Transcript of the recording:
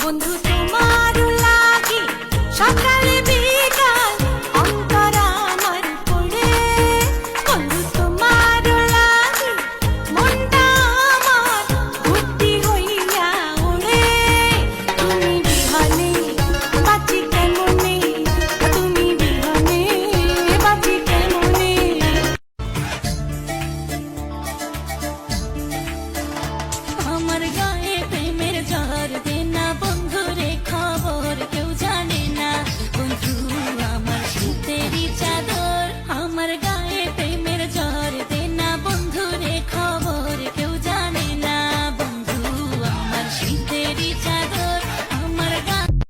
বন্ধু তোমার লাগি সাদা तेरी चादर